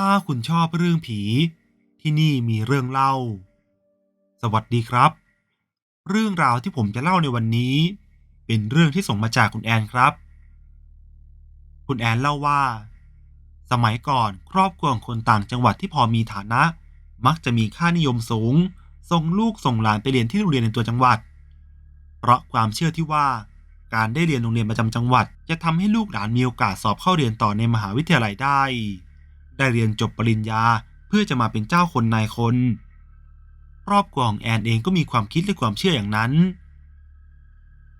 ถ้าคุณชอบเรื่องผี ที่นี่มีเรื่องเล่า สวัสดีครับ เรื่องราวที่ผมจะเล่าในวันนี้ เป็นเรื่องที่ส่งมาจากคุณแอนครับ คุณแอนเล่าว่า สมัยก่อนครอบครัวของคนต่างจังหวัดที่พอมีฐานะ มักจะมีค่านิยมสูง ส่งลูกส่งหลานไปเรียนที่โรงเรียนในตัวจังหวัด เพราะความเชื่อที่ว่าการได้เรียนโรงเรียนประจำจังหวัด จะทำให้ลูกหลานมีโอกาสสอบเข้าเรียนต่อในมหาวิทยาลัยได้ ได้เรียนจบปริญญาเพื่อจะมาเป็นเจ้าคนนายคน ครอบครัวของแอนเองก็มีความคิดและความเชื่ออย่างนั้น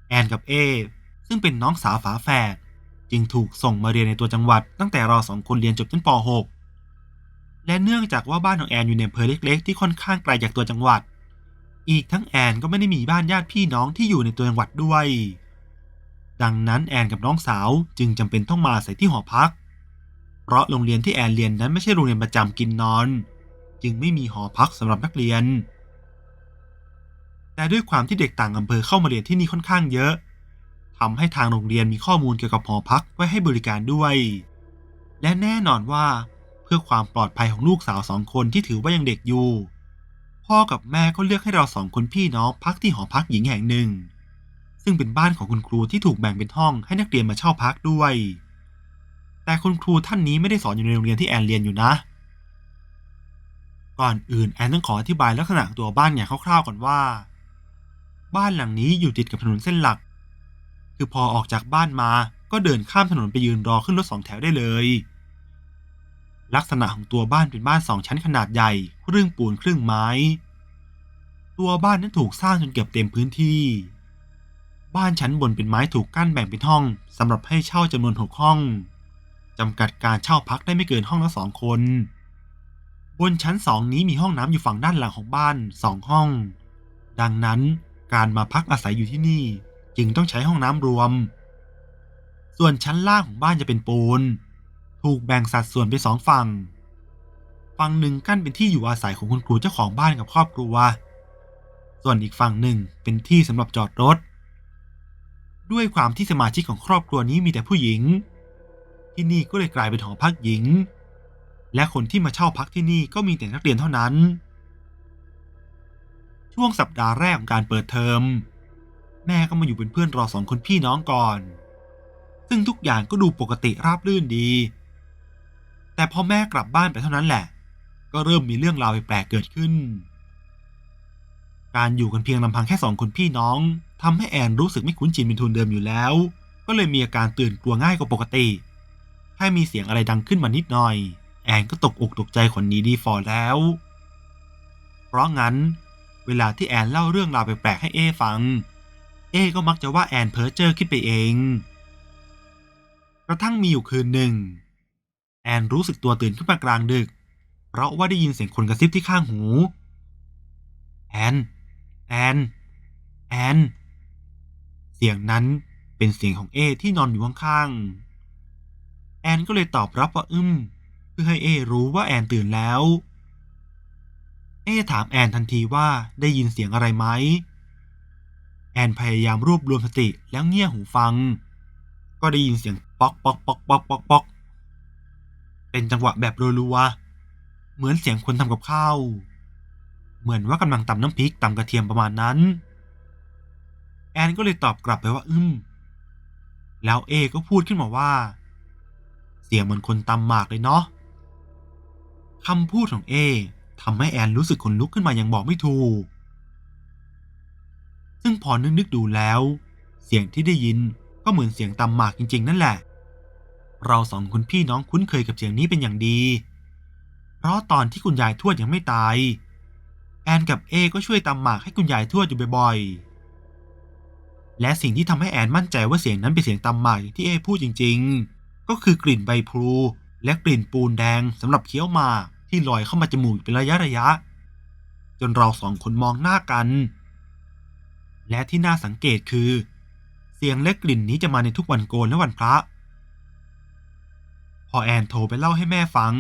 แอนกับเอซึ่งเป็นน้องสาวฝาแฝดจึงถูกส่งมาเรียนในตัวจังหวัด ตั้งแต่เราสองคนเรียนจบชั้นป .6 และเนื่องจากว่าบ้านของแอนอยู่ในอำเภอเล็ก ๆ ที่ค่อนข้างไกลจากตัวจังหวัด อีกทั้งแอนก็ไม่ได้มีบ้านญาติพี่น้องที่อยู่ในตัวจังหวัดด้วย ดังนั้นแอนกับน้องสาวจึงจำเป็นต้องมาอาศัยที่หอพัก เพราะโรงเรียนที่แอนเรียนนั้นไม่ใช่โรงเรียนประจำกินนอน จึงไม่มีหอพักสำหรับนักเรียน แต่ด้วยความที่เด็กต่างอำเภอเข้ามาเรียนที่นี่ค่อนข้างเยอะทำให้ทางโรงเรียนมีข้อมูลเกี่ยวกับหอพักไว้ให้บริการด้วย และแน่นอนว่าเพื่อความปลอดภัยของลูกสาวสองคนที่ถือว่ายังเด็กอยู่ พ่อกับแม่ก็เลือกให้เราสองคนพี่น้องพักที่หอพักหญิงแห่งหนึ่ง ซึ่งเป็นบ้านของคุณครูที่ถูกแบ่งเป็นห้องให้นักเรียนมาเช่าพักด้วย แต่คุณครูท่านนี้ไม่ได้สอนอยู่ในโรงเรียนที่แอนเรียนอยู่นะ ก่อนอื่นแอนต้องขออธิบายลักษณะตัวบ้านอย่างคร่าวๆก่อนว่า บ้านหลังนี้อยู่ติดกับถนนเส้นหลัก คือพอออกจากบ้านมาก็เดินข้ามถนนไปยืนรอขึ้นรถสองแถวได้เลย ลักษณะของตัวบ้านเป็นบ้านสองชั้นขนาดใหญ่ครึ่งปูนครึ่งไม้ ตัวบ้านนั้นถูกสร้างจนเกือบเต็มพื้นที่ บ้านชั้นบนเป็นไม้ถูกกั้นแบ่งเป็นห้องสำหรับให้เช่าจำนวนหกห้อง จำกัดการเช่าพักได้ไม่เกินห้องละสองคน บนชั้นสองนี้มีห้องน้ำอยู่ฝั่งด้านหลังของบ้านสองห้อง ดังนั้นการมาพักอาศัยอยู่ที่นี่ จึงต้องใช้ห้องน้ำรวม ส่วนชั้นล่างของบ้านจะเป็นปูน ถูกแบ่งสัดส่วนเป็นสองฝั่ง ฝั่งหนึ่งกั้นเป็นที่อยู่อาศัยของคุณครูเจ้าของบ้านกับครอบครัว ส่วนอีกฝั่งหนึ่งเป็นที่สำหรับจอดรถ ด้วยความที่สมาชิกของครอบครัวนี้มีแต่ผู้หญิง ที่นี่ก็เลยกลายเป็นหอพักหญิง และคนที่มาเช่าพักที่นี่ก็มีแต่นักเรียนเท่านั้น ช่วงสัปดาห์แรกของการเปิดเทอม แม่ก็มาอยู่เป็นเพื่อนรอสองคนพี่น้องก่อน ซึ่งทุกอย่างก็ดูปกติราบรื่นดี แต่พอแม่กลับบ้านไปเท่านั้นแหละ ก็เริ่มมีเรื่องราวแปลกๆเกิดขึ้น การอยู่กันเพียงลำพังแค่สองคนพี่น้องทำให้แอนรู้สึกไม่คุ้นชินเป็นทุนเดิมอยู่แล้ว ก็เลยมีอาการตื่นกลัวง่ายกว่าปกติ ถ้มีเสียงอะไรดังขึ้นมานิดหน่อย แอนก็ตกอกตกใจขนหนีดีฟอร์แล้ว เพราะงั้น เวลาที่แอนเล่าเรื่องราวแปลกๆให้เอฟัง เอก็มักจะว่าแอนเพ้อเจ้อคิดไปเอง กระทั่งมีอยู่คืนหนึ่ง แอนรู้สึกตัวตื่นขึ้นมากลางดึก เพราะว่าได้ยินเสียงคนกระซิบที่ข้างหู แอน แอน แอน เสียงนั้นเป็นเสียงของเอที่นอนอยู่ข้างๆ แอนก็เลยตอบรับว่าอึ้มเพื่อให้เอรู้ว่าแอนตื่นแล้ว เอถามแอนทันทีว่าได้ยินเสียงอะไรไหม แอนพยายามรวบรวมสติแล้วเงี่ยหูฟัง ก็ได้ยินเสียงป๊อกป๊อกป๊อกป๊อกป๊อกป๊อกเป็นจังหวะแบบรัวๆเหมือนเสียงคนทำกับข้าว เหมือนว่ากำลังตำน้ำพริกตำกระเทียมประมาณนั้นแอนก็เลยตอบกลับไปว่า อึ้ม แล้วเอก็พูดขึ้นมาว่า เสียงเหมือนคนตำหมากเลยเนาะคำพูดของเอทำให้แอนรู้สึกขนลุกขึ้นมาอย่างบอกไม่ถูก ซึ่งพอนึกนึกดูแล้ว เสียงที่ได้ยินก็เหมือนเสียงตำหมากจริง ๆ นั่นแหละ เราสองคนพี่น้องคุ้นเคยกับเสียงนี้เป็นอย่างดี เพราะตอนที่คุณยายทวดยังไม่ตาย แอนกับเอก็ช่วยตำหมากให้คุณยายทวดอยู่บ่อยๆ และสิ่งที่ทำให้แอนมั่นใจว่าเสียงนั้นเป็นเสียงตำหมากที่เอพูดจริง ๆ ก็คือกลิ่นใบพลูและกลิ่นปูนแดงสำหรับเคี้ยวหมากที่ลอยเข้ามาจมูกเป็นระยะระยะ จนเราสองคนมองหน้ากัน และที่น่าสังเกตคือ เสียงและกลิ่นนี้จะมาในทุกวันโกนและวันพระ พอแอนโทรไปเล่าให้แม่ฟัง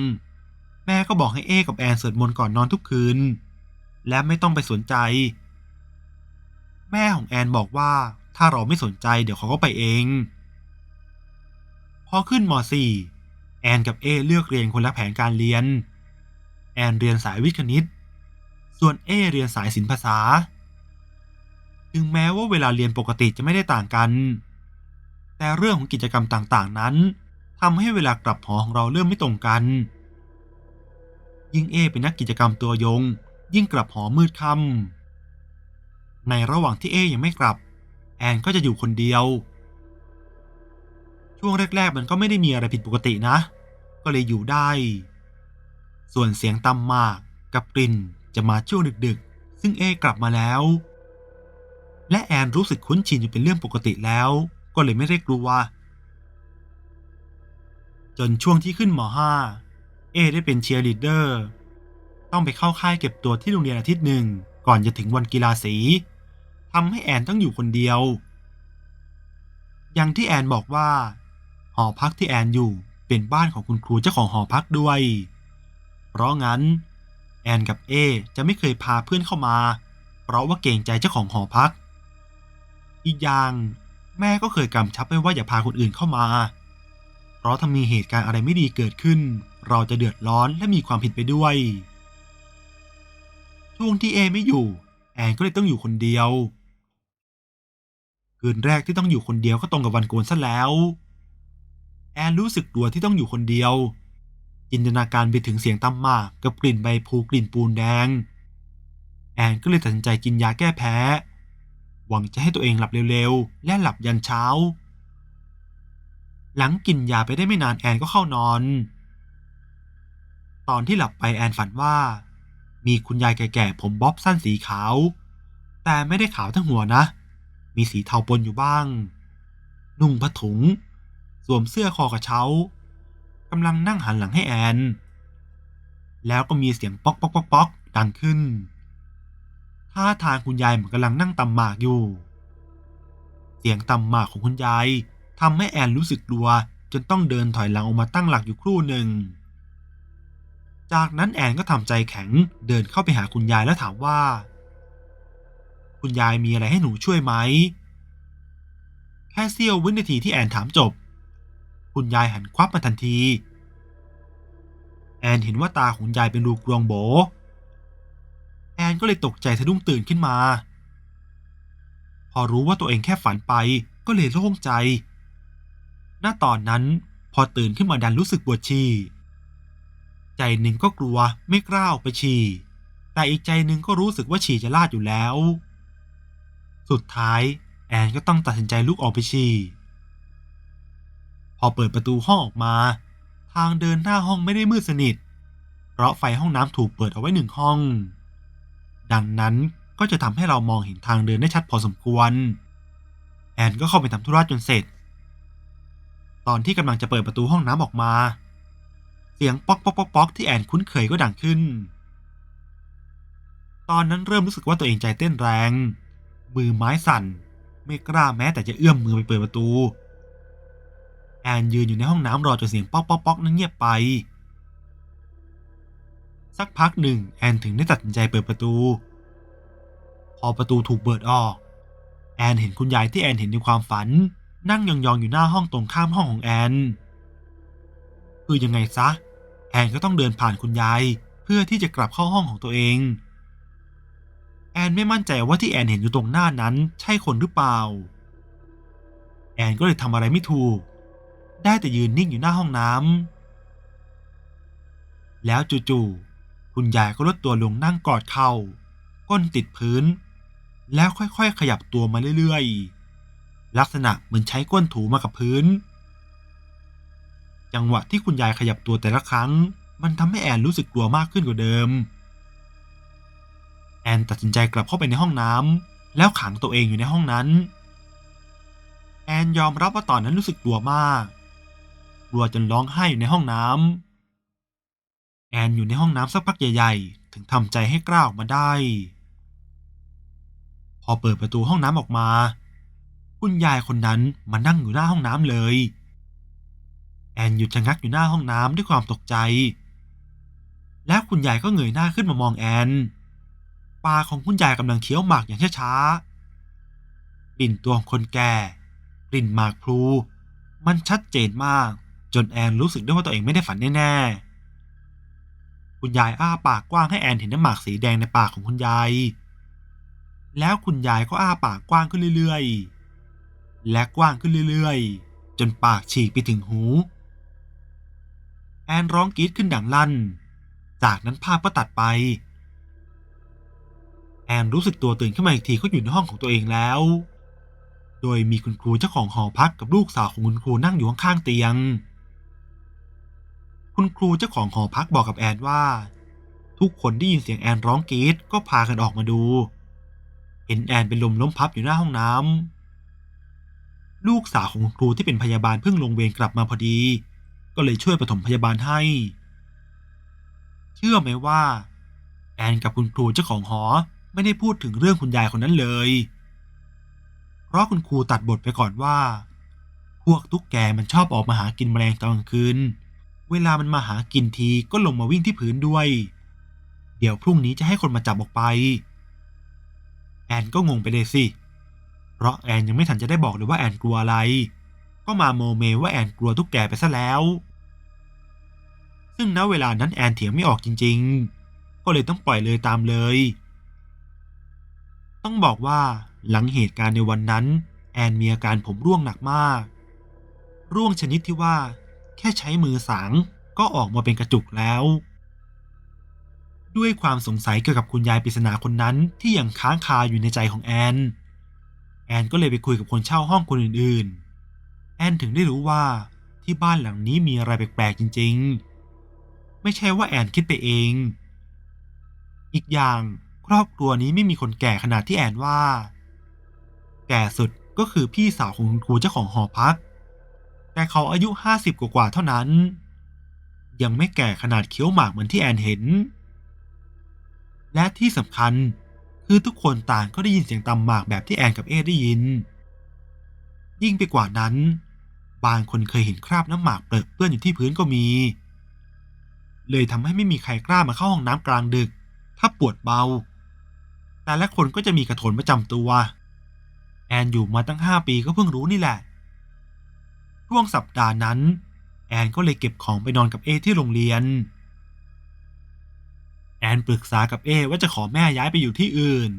แม่ก็บอกให้เอกับแอนสวดมนต์ก่อนนอนทุกคืน และไม่ต้องไปสนใจ แม่ของแอนบอกว่าถ้าเราไม่สนใจเดี๋ยวเขาก็ไปเอง อขึ้นม .4 แอนกับเอเลือกเรียนคนละแผนการเรียน แอนเรียนสายวิทย์คณิต ส่วนเอเรียนสายศิลปภาษา ถึงแม้ว่าเวลาเรียนปกติจะไม่ได้ต่างกัน แต่เรื่องของกิจกรรมต่างๆนั้นทำให้เวลากลับหอของเราเริ่มไม่ตรงกัน ยิ่งเอเป็นนักกิจกรรมตัวยง ยิ่งกลับหอมืดค่ำในระหว่างที่เอยังไม่กลับ แอนก็จะอยู่คนเดียว ช่วงแรก ๆ มันก็ไม่ได้มีอะไรผิดปกตินะ ก็เลยอยู่ได้ ส่วนเสียงตำมากกับกลิ่นจะมาช่วงดึกๆ ซึ่งเอกลับมาแล้ว และแอนรู้สึกคุ้นชินอยู่เป็นเรื่องปกติแล้ว ก็เลยไม่ได้กลัว จนช่วงที่ขึ้นม .5 เอได้เป็นเชียร์ลีดเดอร์ต้องไปเข้าค่ายเก็บตัวที่โรงเรียนอาทิตย์หนึ่งก่อนจะถึงวันกีฬาสีทำให้แอนต้องอยู่คนเดียว อย่างที่แอนบอกว่า หอพักที่แอนอยู่เป็นบ้านของคุณครูเจ้าของหอพักด้วย เพราะงั้น แอนกับเอจะไม่เคยพาเพื่อนเข้ามา เพราะว่าเกรงใจเจ้าของหอพัก อีกอย่างแม่ก็เคยกำชับไว้ว่าอย่าพาคนอื่นเข้ามา เพราะถ้ามีเหตุการณ์อะไรไม่ดีเกิดขึ้น เราจะเดือดร้อนและมีความผิดไปด้วย ช่วงที่เอไม่อยู่ แอนก็เลยต้องอยู่คนเดียว คืนแรกที่ต้องอยู่คนเดียวก็ตรงกับวันโกนซะแล้ว แอนรู้สึกกลัวที่ต้องอยู่คนเดียว จินตนาการไปถึงเสียงตำหมากกับกลิ่นใบพลูกลิ่นปูนแดง แอนก็เลยตัดสินใจกินยาแก้แพ้ หวังจะให้ตัวเองหลับเร็วๆ และหลับยันเช้า หลังกินยาไปได้ไม่นานแอนก็เข้านอน ตอนที่หลับไปแอนฝันว่า มีคุณยายแก่ๆผมบ๊อบสั้นสีขาว แต่ไม่ได้ขาวทั้งหัวนะ มีสีเทาปนอยู่บ้าง นุ่งผ้าถุง สวมเสื้อคอกระเช้ากำลังนั่งหันหลังให้แอน แล้วก็มีเสียงป๊อกป๊อกป๊อกป๊อกดังขึ้น ท่าทางคุณยายเหมือนกำลังนั่งตำหมากอยู่ เสียงตำหมากของคุณยายทำให้แอนรู้สึกกลัวจนต้องเดินถอยหลังออกมาตั้งหลักอยู่ครู่หนึ่ง จากนั้นแอนก็ทำใจแข็งเดินเข้าไปหาคุณยายแล้วถามว่า คุณยายมีอะไรให้หนูช่วยไหม แค่เสี้ยววินาทีที่แอนถามจบ คุณยายหันควับมาทันที แอนเห็นว่าตาของยายเป็นรูกรวงโบ แอนก็เลยตกใจสะดุ้งตื่นขึ้นมา พอรู้ว่าตัวเองแค่ฝันไปก็เลยโล่งใจณตอนนั้นพอตื่นขึ้นมาดันรู้สึกปวดฉี่ ใจหนึ่งก็กลัวไม่กล้าออกไปฉี่ แต่อีกใจหนึ่งก็รู้สึกว่าฉี่จะลาดอยู่แล้ว สุดท้ายแอนก็ต้องตัดสินใจลุกออกไปฉี่ พอเปิดประตูห้องออกมา ทางเดินหน้าห้องไม่ได้มืดสนิท เพราะไฟห้องน้ำถูกเปิดเอาไว้หนึ่งห้อง ดังนั้นก็จะทำให้เรามองเห็นทางเดินได้ชัดพอสมควร แอนก็เข้าไปทำธุระจนเสร็จ ตอนที่กำลังจะเปิดประตูห้องน้ำออกมา เสียงป๊อกป๊อกป๊อกป๊อกที่แอนคุ้นเคยก็ดังขึ้น ตอนนั้นเริ่มรู้สึกว่าตัวเองใจเต้นแรง มือไม้สั่น ไม่กล้าแม้แต่จะเอื้อมมือไปเปิดประตู แอนยืนอยู่ในห้องน้ำรอจนเสียงป๊อกป๊อกป๊อกนั้นเงียบไป สักพักหนึ่งแอนถึงได้ตัดสินใจเปิดประตู พอประตูถูกเปิดออก แอนเห็นคุณยายที่แอนเห็นในความฝัน นั่งยองๆอยู่หน้าห้องตรงข้ามห้องของแอน คือยังไงซะ แอนก็ต้องเดินผ่านคุณยายเพื่อที่จะกลับเข้าห้องของตัวเอง แอนไม่มั่นใจว่าที่แอนเห็นอยู่ตรงหน้านั้น ใช่คนหรือเปล่า แอนก็เลยทำอะไรไม่ถูก ได้แต่ยืนนิ่งอยู่หน้าห้องน้ำแล้วจู่ๆคุณยายก็ลดตัวลงนั่งกอดเข่าก้นติดพื้น แล้วค่อยๆ ขยับตัวมาเรื่อยๆ ลักษณะเหมือนใช้ก้นถูมากับพื้น จังหวะที่คุณยายขยับตัวแต่ละครั้ง มันทำให้แอนรู้สึกกลัวมากขึ้นกว่าเดิม แอนตัดสินใจกลับเข้าไปในห้องน้ำแล้วขังตัวเองอยู่ในห้องนั้น แอนยอมรับว่าตอนนั้นรู้สึกกลัวมากก ลัวจนร้องไห้อยู่ในห้องน้ำแอนอยู่ในห้องน้ำสักพักใหญ่ๆ ถึงทำใจให้กล้าออกมาได้ พอเปิดประตูห้องน้ำออกมา คุณยายคนนั้นมานั่งอยู่หน้าห้องน้ำเลย แอนหยุดชะงักอยู่หน้าห้องน้ำด้วยความตกใจ แล้วคุณยายก็เงยหน้าขึ้นมามองแอนปากของคุณยายกำลังเคี้ยวหมากอย่างช้าๆกลิ่นตัวของคนแก่กลิ่นหมากพลูมันชัดเจนมาก จนแอนรู้สึกได้ว่าตัวเองไม่ได้ฝันแน่ๆ คุณยายอ้าปากกว้างให้แอนเห็นน้ำหมากสีแดงในปากของคุณยาย แล้วคุณยายก็อ้าปากกว้างขึ้นเรื่อยๆ และกว้างขึ้นเรื่อยๆ จนปากฉีกไปถึงหู แอนร้องกรีดขึ้นดังลั่น จากนั้นภาพก็ตัดไป แอนรู้สึกตัวตื่นขึ้นมาอีกทีก็อยู่ในห้องของตัวเองแล้วโดยมีคุณครูเจ้าของหอพักกับลูกสาวของคุณครูนั่งอยู่ข้างๆเตียง คุณครูเจ้าของหอพักบอกกับแอนว่า ทุกคนได้ยินเสียงแอนร้องกรีดก็พากันออกมาดู เห็นแอนเป็นลมล้มพับอยู่หน้าห้องน้ำลูกสาวของคุณครูที่เป็นพยาบาลเพิ่งลงเวรกลับมาพอดี ก็เลยช่วยปฐมพยาบาลให้ เชื่อไหมว่า แอนกับคุณครูเจ้าของหอไม่ได้พูดถึงเรื่องคุณยายคนนั้นเลย เพราะคุณครูตัดบทไปก่อนว่า พวกตุ๊กแกมันชอบออกมาหากินแมลงตอนกลางคืน เวลามันมาหากินทีก็ลงมาวิ่งที่พื้นด้วย เดี๋ยวพรุ่งนี้จะให้คนมาจับออกไป แอนก็งงไปเลยสิ เพราะแอนยังไม่ทันจะได้บอกเลยว่าแอนกลัวอะไร ก็มาโมเมว่าแอนกลัวตุ๊กแกไปซะแล้ว ซึ่งณเวลานั้นแอนเถียงไม่ออกจริง ๆ ก็เลยต้องปล่อยเลยตามเลย ต้องบอกว่าหลังเหตุการณ์ในวันนั้น แอนมีอาการผมร่วงหนักมาก ร่วงชนิดที่ว่า แค่ใช้มือสางก็ออกมาเป็นกระจุกแล้ว ด้วยความสงสัยเกี่ยวกับคุณยายปริศนาคนนั้นที่ยังค้างคาอยู่ในใจของแอน แอนก็เลยไปคุยกับคนเช่าห้องคนอื่นๆ แอนถึงได้รู้ว่าที่บ้านหลังนี้มีอะไรแปลกๆจริง ๆ ไม่ใช่ว่าแอนคิดไปเอง อีกอย่างครอบครัวนี้ไม่มีคนแก่ขนาดที่แอนว่า แก่สุดก็คือพี่สาวของคุณครูเจ้าของหอพัก แต่เขาอายุห้าสิบกว่าเท่านั้น ยังไม่แก่ขนาดเคี้ยวหมากเหมือนที่แอนเห็น และที่สำคัญคือทุกคนต่างก็ได้ยินเสียงตำหมากแบบที่แอนกับเอได้ยิน ยิ่งไปกว่านั้น บางคนเคยเห็นคราบน้ำหมากเปื้อนเปื้อนอยู่ที่พื้นก็มี เลยทำให้ไม่มีใครกล้ามาเข้าห้องน้ำกลางดึก ถ้าปวดเบา แต่ละคนก็จะมีกระโถนประจำตัว แอนอยู่มาตั้งห้าปีก็เพิ่งรู้นี่แหละ ช่วงสัปดาห์นั้น แอนก็เลยเก็บของไปนอนกับเอที่โรงเรียน แอนปรึกษากับเอว่าจะขอแม่ย้ายไปอยู่ที่อื่น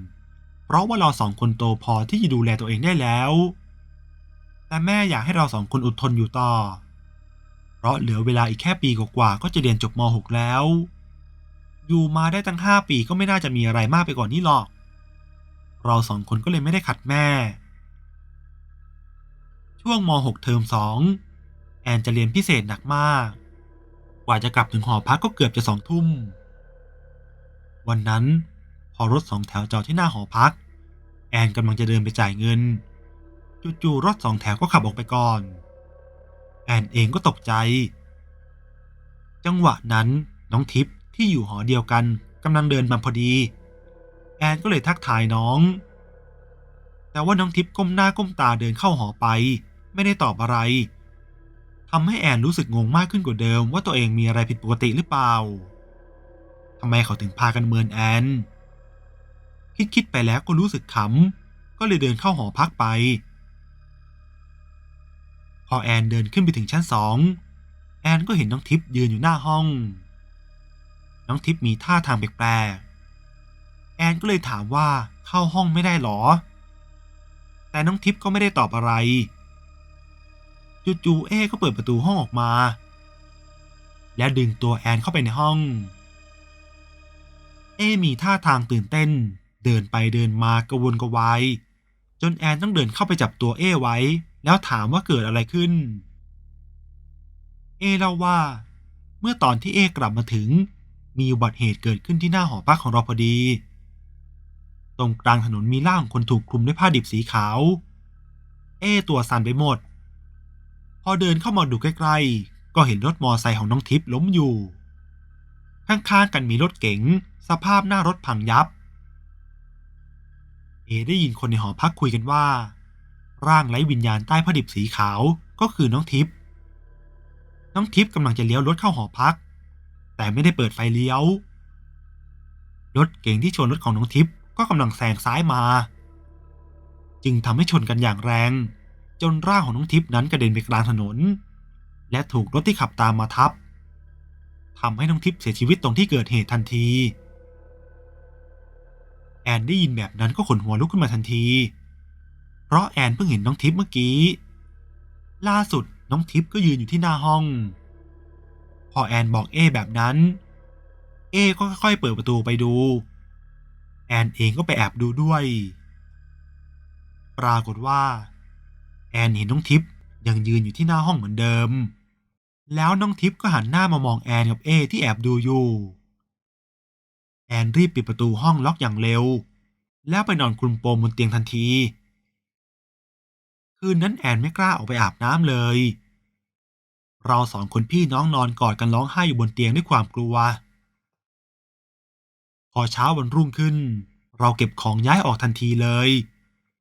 เพราะว่าเราสองคนโตพอที่จะดูแลตัวเองได้แล้ว แต่แม่อยากให้เราสองคนอดทนอยู่ต่อ เพราะเหลือเวลาอีกแค่ปีกว่าก็จะเรียนจบม .6 แล้ว อยู่มาได้ตั้งห้าปีก็ไม่น่าจะมีอะไรมากไปกว่านนี้หรอก เราสองคนก็เลยไม่ได้ขัดแม่ ช่วงม .6 เทอมสองแอนจะเรียนพิเศษหนักมาก กว่าจะกลับถึงหอพักก็เกือบจะสองทุ่ม วันนั้นพอรถสองแถวจอดที่หน้าหอพัก แอนกำลังจะเดินไปจ่ายเงิน จู่ๆรถสองแถวก็ขับออกไปก่อน แอนเองก็ตกใจ จังหวะนั้นน้องทิพย์ที่อยู่หอเดียวกันกำลังเดินมาพอดี แอนก็เลยทักทายน้อง แต่ว่าน้องทิพย์ก้มหน้าก้มตาเดินเข้าหอไป ไม่ได้ตอบอะไรทำให้แอนรู้สึกงงมากขึ้นกว่าเดิมว่าตัวเองมีอะไรผิดปกติหรือเปล่าทำไมเขาถึงพากันเมินแอน คิดคิดๆไปแล้วก็รู้สึกขำ ก็เลยเดินเข้าหอพักไป พอแอนเดินขึ้นไปถึงชั้นสองแอนก็เห็นน้องทิพย์ยืนอยู่หน้าห้อง น้องทิพย์มีท่าทางแปลกๆ แอนก็เลยถามว่าเข้าห้องไม่ได้หรอ แต่น้องทิพย์ก็ไม่ได้ตอบอะไร จู่ๆเอก็เปิดประตูห้องออกมา และดึงตัวแอนเข้าไปในห้อง เอมีท่าทางตื่นเต้น เดินไปเดินมากระวนกระวายจนแอนต้องเดินเข้าไปจับตัวเอไว้ แล้วถามว่าเกิดอะไรขึ้น เอเล่าว่า เมื่อตอนที่เอกลับมาถึง มีอุบัติเหตุเกิดขึ้นที่หน้าหอพักของเราพอดี ตรงกลางถนนมีร่างของคนถูกคลุมด้วยผ้าดิบสีขาว เอตัวสั่นไปหมด พอเดินเข้ามาดูใกล้ๆ ก็เห็นรถมอไซค์ของน้องทิพย์ล้มอยู่ ข้างๆกันมีรถเก๋ง สภาพหน้ารถพังยับ เอได้ยินคนในหอพักคุยกันว่า ร่างไร้วิญญาณใต้ผ้าดิบสีขาวก็คือน้องทิพย์น้องทิพย์กำลังจะเลี้ยวรถเข้าหอพัก แต่ไม่ได้เปิดไฟเลี้ยว รถเก๋งที่ชนรถของน้องทิพย์ก็กำลังแซงซ้ายมา จึงทำให้ชนกันอย่างแรง จนร่างของน้องทิพย์นั้นกระเด็นไปกลางถนน และถูกรถที่ขับตามมาทับทำให้น้องทิพย์เสียชีวิตตรงที่เกิดเหตุทันที แอนได้ยินแบบนั้นก็ขนหัวลุกขึ้นมาทันที เพราะแอนเพิ่งเห็นน้องทิพย์เมื่อกี้ ล่าสุดน้องทิพย์ก็ยืนอยู่ที่หน้าห้อง พอแอนบอกเอแบบนั้น เอก็ค่อยๆเปิดประตูไปดู แอนเองก็ไปแอบดูด้วย ปรากฏว่า แอนเห็นน้องทิพย์ยังยืนอยู่ที่หน้าห้องเหมือนเดิม แล้วน้องทิพย์ก็หันหน้ามามองแอนกับเอที่แอบดูอยู่ แอนรีบปิดประตูห้องล็อกอย่างเร็ว แล้วไปนอนคลุมโปงบนเตียงทันที คืนนั้นแอนไม่กล้าออกไปอาบน้ำเลย เราสองคนพี่น้องนอนกอดกันร้องไห้อยู่บนเตียงด้วยความกลัว พอเช้าวันรุ่งขึ้น เราเก็บของย้ายออกทันทีเลย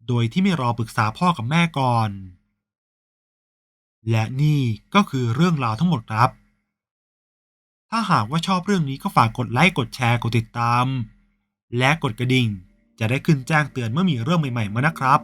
โดยที่ไม่รอปรึกษาพ่อกับแม่ก่อน และนี่ก็คือเรื่องราวทั้งหมดครับ ถ้าหากว่าชอบเรื่องนี้ก็ฝากกดไลค์ กดแชร์ กดติดตาม และกดกระดิ่ง จะได้ขึ้นแจ้งเตือนเมื่อมีเรื่องใหม่ๆมานะครับ